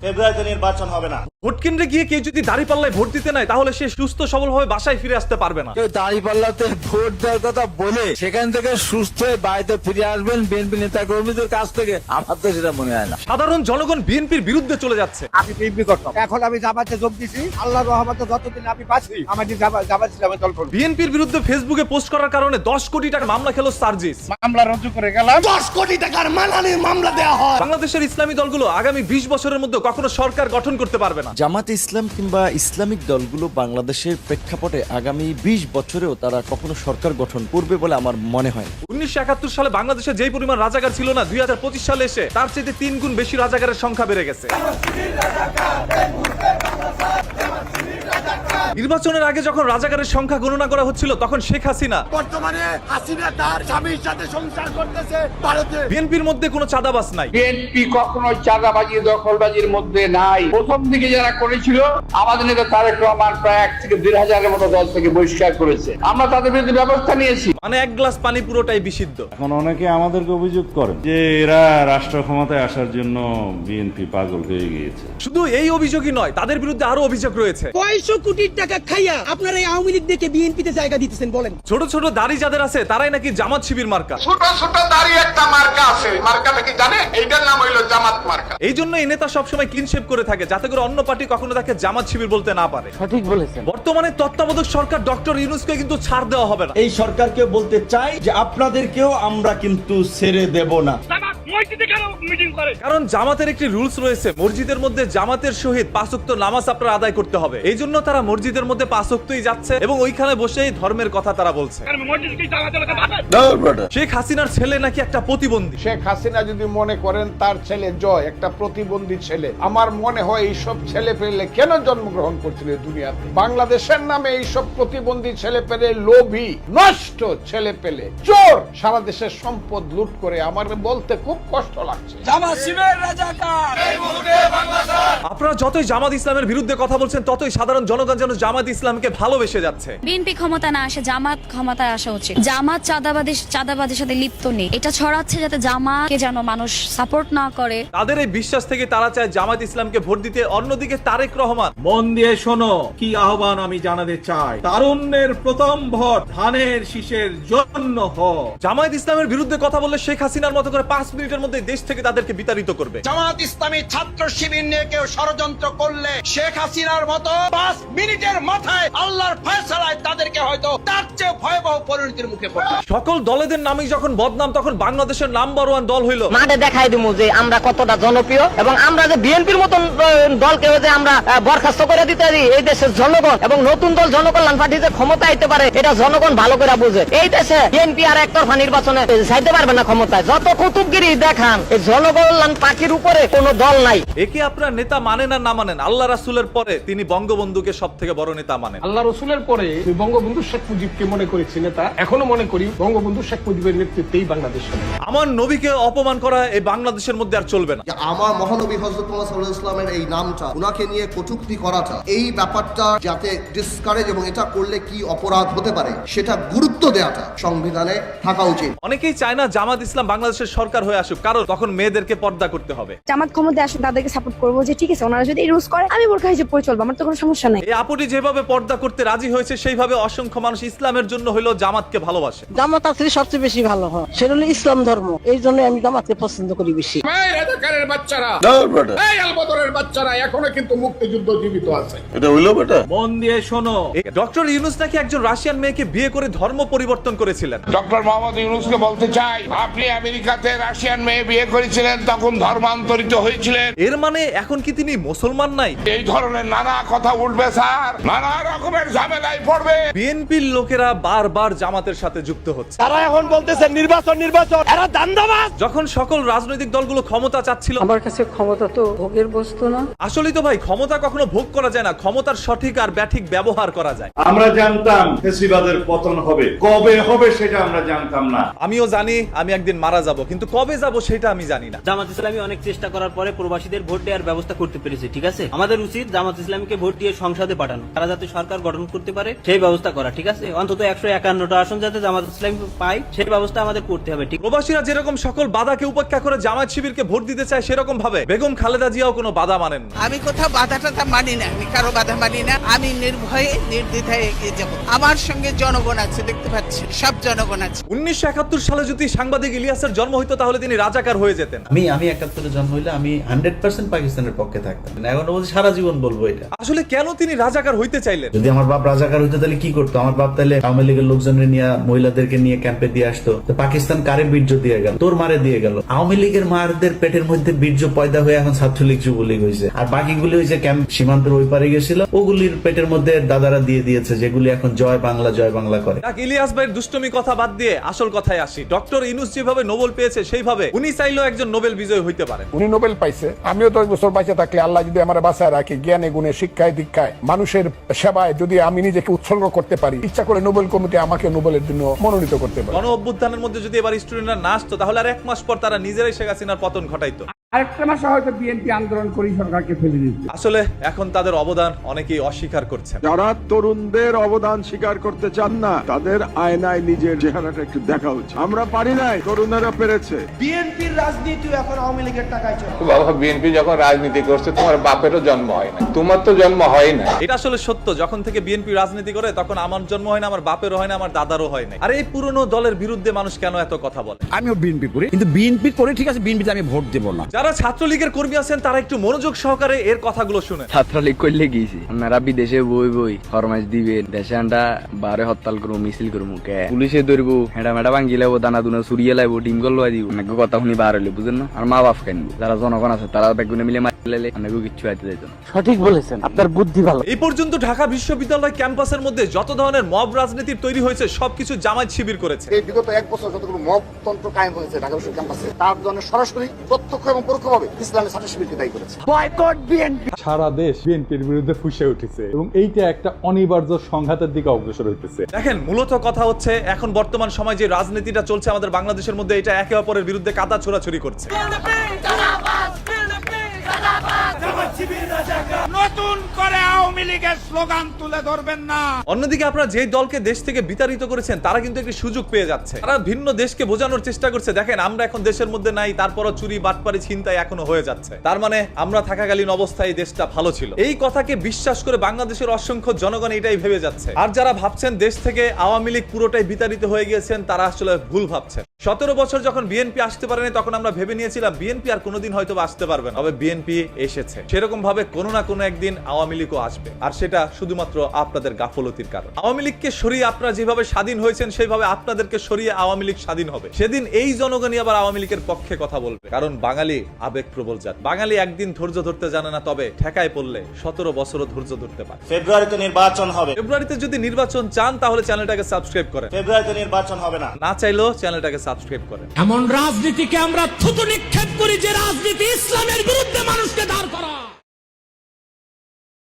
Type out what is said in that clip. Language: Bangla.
ফেব্রুয়ারিতে নির্বাচন হবে না। ভোট কেন্দ্রে গিয়ে কেউ যদি দাড়ি পাল্লায় ভোট দিতে নাই তাহলে সে সুস্থ সবলভাবে বাসায় ফিরে আসতে পারবে না। কেউ দাঁড়িয়ে পাল্লাতে ভোট দেওয়ার কথা বলে সেখান থেকে সুস্থ হয়ে বাড়িতে ফিরে আসবেন বিএনপি নেতা কর্মীদের কাছ থেকে। আমার তো সেটা মনে হয় না। সাধারণ জনগণ বিএনপির বিরুদ্ধে চলে যাচ্ছে। আমি বিএনপি করতাম এখন আমি জামাতে যোগ দিছি। আল্লাহ রহমতে যতদিন আমি বাঁচি আমাকে জামাত ইসলামে দল করব। বিএনপির বিরুদ্ধে ফেসবুকে পোস্ট করার কারণে দশ কোটি টাকা মামলা খেলো সার্জিস। মামলা রুজু করে গেলাম। দশ কোটি টাকার মানহানির মামলা দেওয়া হয়। বাংলাদেশের ইসলামী দলগুলো আগামী বিশ বছরের মধ্যে কখনো সরকার গঠন করতে পারবে না। জামাতে। ইসলাম কিংবা ইসলামিক দলগুলো বাংলাদেশের প্রেক্ষাপটে আগামী ২০ বছরেও তারা কখনো সরকার গঠন করবে বলে আমার মনে হয় উনিশশো একাত্তর সালে বাংলাদেশে যেই পরিমাণ রাজাগার ছিল না, দুই হাজার পঁচিশ সালে এসে তার চেয়ে তিন গুণ বেশি রাজাগারের সংখ্যা বেড়ে গেছে। নির্বাচনের আগে যখন রাজাকারের সংখ্যা গণনা করা হচ্ছিল তখন শেখ হাসিনা বর্তমানে হাসিনা তার স্বামীর সাথে সংসার করতেছে ভারতে। বিএনপির মধ্যে কোনো চাঁদাবাস নাই। বিএনপি কখনো চাঁদাবাজি দখলবাজির মধ্যে নাই। প্রথম দিকে যারা করেছিল আমাদের নেতা তারেক রহমান প্রায় এক থেকে দেড় হাজারের মতো দল থেকে বহিষ্কার করেছে। আমরা তাদের বিরুদ্ধে ব্যবস্থা নিয়েছি। মানে এক গ্লাস পানি পুরোটাই বিশুদ্ধ। এখন অনেকে আমাদেরকে অভিযোগ করেন যে এরা রাষ্ট্র ক্ষমতায় আসার জন্য বিএনপি পাগল হয়ে গিয়েছে। শুধু এই অভিযোগই নয় তাদের বিরুদ্ধে আরও অভিযোগ রয়েছে। কয়শো কোটি টাকা খাইয়া আপনারা এই আওয়ামী লীগ দেখে বিএনপিতে জায়গা দিতেছেন বলেন। ছোট ছোট দাড়ি যাদের আছে তারাই নাকি জামাত শিবির মার্কা? ছোট ছোট দাঁড়িয়ে একটা মার্কা আছে। মার্কাটা কি জানে এইটার নাম হইল জামাত মার্কা। এই জন্য এই নেতা সবসময় ক্লিন শেপ করে থাকে যাতে করে অন্য পার্টি কখনো তাকে জামাত শিবির বলতে না পারে। সঠিক বলেছেন। বর্তমানে তত্ত্বাবধায়ক সরকার ডক্টর ইউনুসকে কিন্তু ছাড় দেওয়া হবে না। এই সরকারকে বলতে চাই যে আপনাদেরকেও আমরা কিন্তু ছেড়ে দেব না। কারণ জামাতের একটি রুলস রয়েছে মসজিদের মধ্যে জামাতের সহিত পাঁচক্ত নামাজ আপনার আদায় করতে হবে। এই জন্য তারা মসজিদের মধ্যে পাঁচক্তই যাচ্ছে এবং ওইখানে বসেই ধর্মের কথা তারা বলছে। শেখ হাসিনার ছেলে নাকি একটা প্রতিবন্ধী? শেখ হাসিনা যদি মনে করেন তার ছেলে জয় একটা প্রতিবন্ধী ছেলে। আমার মনে হয় এইসব ছেলে পেলে কেন জন্মগ্রহণ করছিল দুনিয়াতে? বাংলাদেশের নামে এইসব প্রতিবন্ধী ছেলে পেলে লোভী নষ্ট ছেলে পেলে। চোর! সারা দেশের সম্পদ লুট করে আমার বলতে খুব কষ্ট লাগছে। জামাত শিবের রাজাকার। আপনারা যতই জামাত ইসলামের বিরুদ্ধে কথা বলছেন ততই সাধারণ জনগণ যেন জামাত ইসলামকে ভালোবেসে যাচ্ছে। বিএনপি ক্ষমতা না আসে জামাত ক্ষমতায় আসা উচিত। জামাত চাঁদাবাদী চাঁদাবাদের সাথে লিপ্ত নেই। এটা ছড়াচ্ছে যাতে জামাতকে যেন মানুষ সাপোর্ট না করে। তাদের এই বিশ্বাস থেকে তারা চায় জামাত ইসলামকে ভোট দিতে অন্যদিকে তারেক রহমান। মন দিয়ে শোনো কি আহ্বান আমি জানাতে চাই। তারুণ্যের প্রথম ভোট ধানের শীষের জন্য হোক। জামায়াত ইসলামের বিরুদ্ধে কথা বললে শেখ হাসিনার মতো করে পাঁচ মিনিটের মধ্যে দেশ থেকে তাদেরকে বিতাড়িত করবে। জামাত ইসলামী ছাত্র শিবির নিয়ে কেউ ষড়যন্ত্র করলে শেখ হাসিনার মতো পাঁচ মিনিটের মাথায় আল্লাহর ফয়সালায় তাদেরকে হয়তো মুখে সকল দলেদের নামেই যখন বদনাম তখন বাংলাদেশের নাম্বার ওয়ান দল হইল। মাঠে দেখাই দিব যে আমরা কতটা জনপ্রিয় এবং আমরা যে বিএনপির মতন দলকে যে আমরা বরখাস্ত করে দিতে পারি এই দেশের জনগণ এবং নতুন দল জনকল্যাণ পার্টি যে ক্ষমতা আইতে পারে এটা জনগণ ভালো করে বুঝে। এই দেশে বিএনপি আর একতরফা নির্বাচনে যাইতে পারবে না ক্ষমতায়। যত কুতুবগিরি দেখান এই জনকল্যাণ পার্টির উপরে কোনো দল নাই। একে আপনার নেতা মানেন আর না মানেন আল্লাহ রাসুলের পরে তিনি বঙ্গবন্ধুকে সব থেকে বড় নেতা মানেন। আল্লাহ রসুলের পরে বঙ্গবন্ধু শেখ মুজিবকে মনে করেছি নেতা এখনও মনে করি বঙ্গবন্ধু শেখ মুজিবের নেতৃত্বেই বাংলাদেশ আমার নবীকে অপমান করা এই বাংলাদেশের মধ্যে আর চলবে না। আমার মহানবী হজরত সাল্লাহ ইসলামের এই নামটা উনাকে নিয়ে কটুক্তি করাটা এই ব্যাপারটা যাতে ডিসকারেজ এবং এটা করলে কি অপরাধ হতে পারে সেটা গুরুত্ব দেওয়াটা সংবিধানে থাকা উচিত। অনেকেই চায় না জামাত ইসলাম বাংলাদেশের সরকার হয়ে আসুক কারণ তখন মেয়েদেরকে পর্দা করতে হবে। জামাত ক্ষমতায় আসুন তাদেরকে সাপোর্ট করব যে ঠিক আছে ওনারা যদি রুজ করে আমি বোরখা হিসেবে পরে চলবো আমার তো কোনো সমস্যা নেই। এই আপুটি যেভাবে পর্দা করতে রাজি হয়েছে সেইভাবে অসংখ্য মানুষ ইসলামের জন্য হইল জামাতকে ভালোবাসে? জামাত আসলে সবচেয়ে বেশি ভালো হয় সেটা হলো ইসলাম ধর্ম। এই জন্য আমি জামাতকে পছন্দ করি বেশি। রাজাকারের বাচ্চারা। এই আলবদরের বাচ্চারা এখনও কিন্তু মুক্তিযুদ্ধ জীবিত আছে। মন দিয়ে শোনো। ডক্টর ইউনুস নাকি একজন রাশিয়ান মেয়েকে বিয়ে করে ধর্ম পরিবর্তন করেছিলেন? ডক্টর মোহাম্মদ ইউনুসকে বলতে চাই আপনি আমেরিকাতে রাশিয়ান মেয়ে বিয়ে করেছিলেন তখন ধর্মান্তরিত হয়েছিলেন। এর মানে এখন কি তিনি মুসলমান নাই? এই ধরনের নানা কথা উঠবে স্যার। নানা রকমের ঝামেলায় পড়বে। বিএনপির লোকেরা বারবার জামাতের সাথে যুক্ত হচ্ছে। তারা এখন বলতেছে নির্বাচন নির্বাচন। এরা দান্দাবাজ! যখন সকল রাজনৈতিক দলগুলো ক্ষমতা চাচ্ছিল আমার কাছে ক্ষমতা তো ভোগের বস্তু না। আসলেই তো ভাই ক্ষমতা কখনো ভোগ করা যায় না ক্ষমতার সঠিক আর ব্যাঠিক ব্যবহার করা যায়। আমরা জানতাম ফেসিবাদের পতন হবে। কবে হবে সেটা আমরা জানতাম না। আমিও জানি আমি একদিন মারা যাব কিন্তু কবে যাব সেটা আমি জানি না। জামাত ইসলামী অনেক চেষ্টা করার পরে প্রবাসীদের ভোট দেওয়ার ব্যবস্থা করতে পেরেছে ঠিক আছে? আমাদের উচিত জামাত ইসলামীকে ভোট দিয়ে সংসদে পাঠানো। তারা যাতে সরকার গঠন করতে পারে সেই ব্যবস্থা করা ঠিক আছে? অন্তত একশো একান্নটা আসন যাতে জামাত ইসলামী পায় সেই ব্যবস্থা আমাদের করতে হবে ঠিক? প্রবাসীরা যেরকম সকল বাধাকে উপেক্ষা করে জামাত শিবিরকে ভোট দিতে চায় সেরকম ভাবে বেগম খালেদা জিয়াও কোনো বাধা মানেন আমি কোথাও বাধা টাধা মানি না আমি কারও বাধা মানি না। আমি নির্ভয়ে নির্দ্বিধায় এগিয়ে যাব। আমার সঙ্গে জনগণ আছে দেখতে পাচ্ছি সব জনগণ আছে। উনিশশো একাত্তর সালে যদি সাংবাদিক ইলিয়াসের জন্ম হইতো তাহলে তিনি রাজাকার হয়ে যেতেন। আমি আমি একাত্তরে জন্ম হইলে আমি হান্ড্রেড পার্সেন্ট পাকিস্তানের পক্ষে থাকতাম। এখন বলছি সারা জীবন বলব এটা। আসলে কেন তিনি রাজাকার হইতে চাইলেন? যদি আমার বাপ রাজাকার হইতো তাহলে কি করতো? আমার বাপ তাহলে আওয়ামী লীগের লোকজনের নিয়ে মহিলাদেরকে নিয়ে ক্যাম্পে দিয়ে আসতো। তো পাকিস্তান কারে বীর্য দিয়ে গেল? তোর মারে দিয়ে গেল। আওয়ামী লীগের মারদের পেটের মধ্যে বীর্য পয়দা হয়ে এখন ছাত্রলীগ যুবলীগ হয়েছে আর বাকিগুলি হয়েছে ক্যাম্প সীমান্তের ওই পারে গেছিল। ওগুলির পেটের মধ্যে দাদারা দিয়ে দিয়েছে যেগুলি এখন জয় বাংলা জয় বাংলা করে। ইলিয়াস ভাইয়ের দুষ্টমি কথা বাদ দিয়ে আসল কথায় আসি। ডক্টর ইনুস যেভাবে নোবেল পেয়েছে সেইভাবে উনি চাইলেও একজন নোবেল বিজয়ী হইতে পারে উনি নোবেল পাইছে। আমিও দশ বছর বাঁচে থাকলে আল্লাহ যদি আমার বাঁচায় রাখে জ্ঞানে গুণে শিক্ষায় দীক্ষায় মানুষের সেবায় যদি আমি নিজেকে উৎসর্গ করতে পারি ইচ্ছা করে নোবেল কমিটি আমাকে নোবেলের জন্য মনোনীত করতে পারে। গণ অভ্যুত্থানের মধ্যে যদি এবার স্টুডেন্টরা না আসতো তাহলে আর এক মাস পর তারা নিজেরাই শেখ হাসিনার পতন ঘটাইতো। আরেকটা মাসে হয়তো বিএনপি আন্দোলন করি সরকারকে ফেলে দিচ্ছে আসলে এখন তাদের অবদান অনেকেই অস্বীকার করছেন। যারা তরুণদের অবদান স্বীকার করতে চান না তাদের আয়নায় নিজের চেহারাটা একটু দেখা উচিত। আমরা পারি নাই তরুণেরা পেরেছে। বিএনপির রাজনীতি এখন আওয়ামী লীগের টাকায় চলে। বাবা বিএনপি যখন রাজনীতি করছে তোমার বাপেরও জন্ম হয় না তোমার তো জন্ম হয় না এটা আসলে সত্য যখন থেকে বিএনপি রাজনীতি করে তখন আমার জন্ম হয় না আমার বাপেরও হয় না আমার দাদারও হয় না আর এই পুরনো দলের বিরুদ্ধে মানুষ কেন এত কথা বলে? আমিও বিএনপি করি কিন্তু বিএনপি করে ঠিক আছে বিএনপিতে আমি ভোট দেবো না। যারা ছাত্রলীগের কর্মী আছেন, তারা একটু মনোযোগ সহকারে এর কথাগুলো শুনে ছাত্রলীগ করলে গিয়েছি আপনারা বিদেশে বই বই ফরমাইশ দিবেন, দেশে আন্ডা বারে হরতাল করব, মিছিল করব, কে? পুলিশে ধরবো হেঁটা মেটা ভাঙ্গি লাইবো দানা দুনা সুরিয়ে লাইবো ডিম গল্লাই দিব। কথা শুনি বার হইলে, বুঝেন না? আর মা বাপ কেনবো যারা জনগণ আছে, তারা বেগুনে মিলে সঠিক বলেছেন আপনার বুদ্ধি ভালো। এই পর্যন্ত ঢাকা বিশ্ববিদ্যালয় ক্যাম্পাসের মধ্যে যত ধরনের মব রাজনীতির তৈরি হয়েছে সবকিছু শিবির করেছে। এই বিগত এক বছর যতগুলো মব তন্ত্র কায়েম হয়েছে ঢাকা বিশ্ববিদ্যালয় ক্যাম্পাসে তার জন্য সরাসরি প্রত্যক্ষ এবং পরোক্ষভাবে ইসলামের ছাত্র শিবিরকে দায়ী করেছে। Boycott BNP. সারা দেশ বিএনপির বিরুদ্ধে ফুসে উঠেছে এবং এইটা একটা অনিবার্য সংঘাতের দিকে অগ্রসর হইতেছে। দেখেন মূলত কথা হচ্ছে এখন বর্তমান সময় যে রাজনীতিটা চলছে আমাদের বাংলাদেশের মধ্যে এটা একে অপরের বিরুদ্ধে কাদা ছোড়াছুরি করছে। নতুন করে এখন হয়ে যাচ্ছে। তার মানে আমরা থাকাকালীন অবস্থায় দেশটা ভালো ছিল। এই বিশ্বাস করে বাংলাদেশের অসংখ্য জনগণ এটাই ভেবে যাচ্ছে। আর যারা ভাবছেন দেশ থেকে আওয়ামী লীগ পুরোটাই বিতাড়িত হয়ে গিয়েছেন, তারা আসলে ভুল ভাবছেন। সতেরো বছর যখন বিএনপি আসতে পারেনি তখন আমরা ভেবে নিয়েছিলাম বিএনপি আর কোনোদিন হয়তো আসতে পারবে না। তবে বিএনপি এসেছে। সেরকম ভাবে কোনো না কোনো একদিন আওয়ামী লীগও আসবে। আর সেটা শুধুমাত্র আপনাদের গাফলতির কারণ। আওয়ামী লীগকে সরিয়ে আপনারা যেভাবে স্বাধীন হয়েছেন সেইভাবে আপনাদেরকে সরিয়ে আওয়ামী লীগ স্বাধীন হবে। সেদিন এই জনগণই আবার আওয়ামী লীগের পক্ষে কথা বলবে। কারণ বাঙালি আবেগ প্রবল জাত। বাঙালি একদিন ধৈর্য ধরতে জানে না তবে ঠেকায় পড়লে সতেরো বছরও ধৈর্য ধরতে পারে। ফেব্রুয়ারিতে নির্বাচন হবে। ফেব্রুয়ারিতে যদি নির্বাচন চান তাহলে চ্যানেলটাকে সাবস্ক্রাইব করেন। ফেব্রুয়ারিতে নির্বাচন হবে না। না চাইলেও চ্যানেলটাকে সাবস্ক্রাইব করেন। এমন রাজনীতিকে আমরা থুতু নিক্ষেপ করি যে রাজনীতি ইসলামের বিরুদ্ধে মানুষকে দাঁড় করা